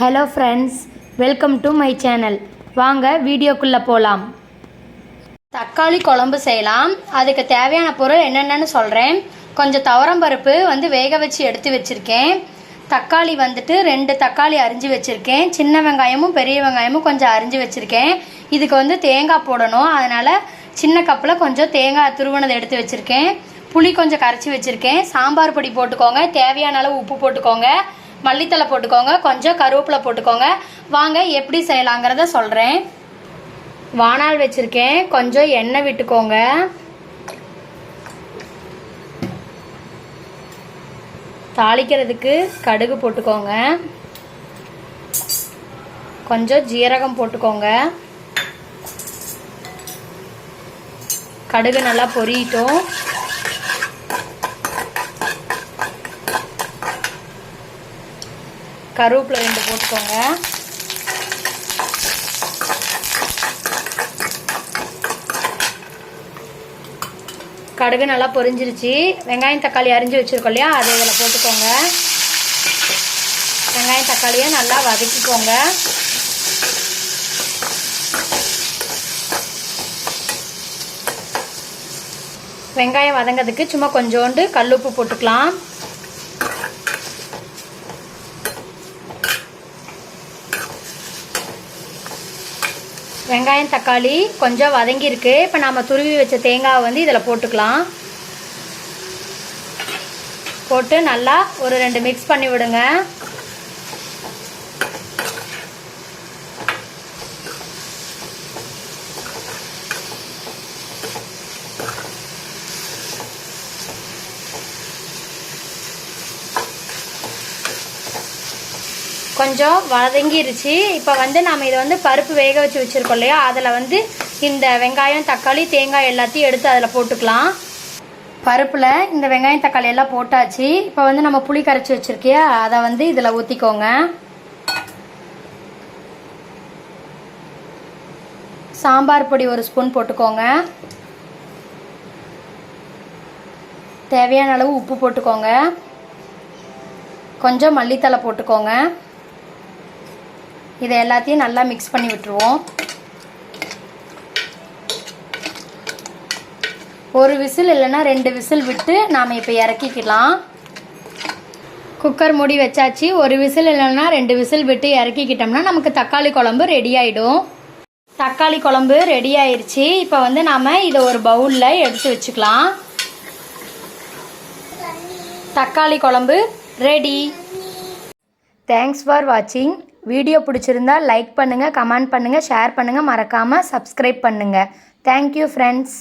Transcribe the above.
Hello friends welcome to my channel வாங்க வீடியோக்குள்ளே போகலாம் தக்காளி குழம்பு செய்யலாம். அதுக்கு தேவையான பொருள் என்னென்னு சொல்கிறேன் கொஞ்சம் துவரம்பருப்பு வந்து வேக வச்சு எடுத்து வச்சுருக்கேன். தக்காளி வந்துட்டு ரெண்டு தக்காளி அரிஞ்சு வச்சுருக்கேன். சின்ன வெங்காயமும் பெரிய வெங்காயமும் கொஞ்சம் அரிஞ்சு வச்சுருக்கேன். இதுக்கு வந்து தேங்காய் போடணும். அதனால் சின்ன கப்பில் கொஞ்சம் தேங்காய் துருவனதை எடுத்து வச்சுருக்கேன். புளி கொஞ்சம் கரைச்சி வச்சுருக்கேன். சாம்பார் பொடி போட்டுக்கோங்க. தேவையான அளவு உப்பு போட்டுக்கோங்க. மல்லித்தலை போட்டுக்கோங்க. கொஞ்சம் கருவேப்பிலை போட்டுக்கோங்க. வாங்க எப்படி செய்யலாங்கிறத சொல்கிறேன் வானால் வச்சுருக்கேன். கொஞ்சம் எண்ணெய் விட்டுக்கோங்க. தாளிக்கிறதுக்கு கடுகு போட்டுக்கோங்க. கொஞ்சம் ஜீரகம் போட்டுக்கோங்க. கடுகு நல்லா பொரியட்டும். கருவேப்பிலை ரெண்டு போட்டுக்கோங்க. கடுகு நல்லா பொரிஞ்சிருச்சு. வெங்காயம் தக்காளி அரிஞ்சு வச்சுருக்கோம் இல்லையா? அதை இதில் போட்டுக்கோங்க. வெங்காயம் தக்காளியை நல்லா வதக்கிக்கோங்க. வெங்காயம் வதங்கிறதுக்கு சும்மா கொஞ்சோண்டு கல்லுப்பு போட்டுக்கலாம். வெங்காயம் தக்காளி கொஞ்சம் வதங்கியிருக்கு. இப்போ நம்ம துருவி வச்ச தேங்காவை வந்து இதில் போட்டுக்கலாம். போட்டு நல்லா ஒரு ரெண்டு மிக்ஸ் பண்ணி விடுங்க. கொஞ்சம் வதங்கிருச்சு. இப்போ வந்து நம்ம இதை வந்து பருப்பு வேக வச்சு வச்சுருக்கோம் இல்லையா? அதில் வந்து இந்த வெங்காயம் தக்காளி தேங்காய் எல்லாத்தையும் எடுத்து அதில் போட்டுக்கலாம். பருப்பில் இந்த வெங்காயம் தக்காளி எல்லாம் போட்டாச்சு. இப்போ வந்து நம்ம புளி கரைச்சி வச்சுருக்கியா? அதை வந்து இதில் ஊற்றிக்கோங்க சாம்பார் பொடி ஒரு ஸ்பூன் போட்டுக்கோங்க. தேவையான அளவு உப்பு போட்டுக்கோங்க. கொஞ்சம் மல்லித்தலை போட்டுக்கோங்க. இதை எல்லாத்தையும் நல்லா மிக்ஸ் பண்ணி விட்டுருவோம். ஒரு விசில் இல்லைன்னா ரெண்டு விசில் விட்டு நாம் இப்போ இறக்கிக்கலாம். குக்கர் மூடி வச்சாச்சு. ஒரு விசில் இல்லைன்னா ரெண்டு விசில் விட்டு இறக்கிக்கிட்டோம்னா நமக்கு தக்காளி குழம்பு ரெடி ஆகிடும் தக்காளி குழம்பு ரெடி ஆயிடுச்சு இப்போ வந்து நாம் இதை ஒரு பவுலில் எடுத்து வச்சுக்கலாம். தக்காளி குழம்பு ரெடி தேங்க்ஸ் ஃபார் வாட்சிங் வீடியோ பிடிச்சிருந்தா லைக் பண்ணுங்கள் கமெண்ட் பண்ணுங்கள் ஷேர் பண்ணுங்கள் மறக்காமல் சப்ஸ்கிரைப் பண்ணுங்கள் தேங்க்யூ ஃப்ரெண்ட்ஸ்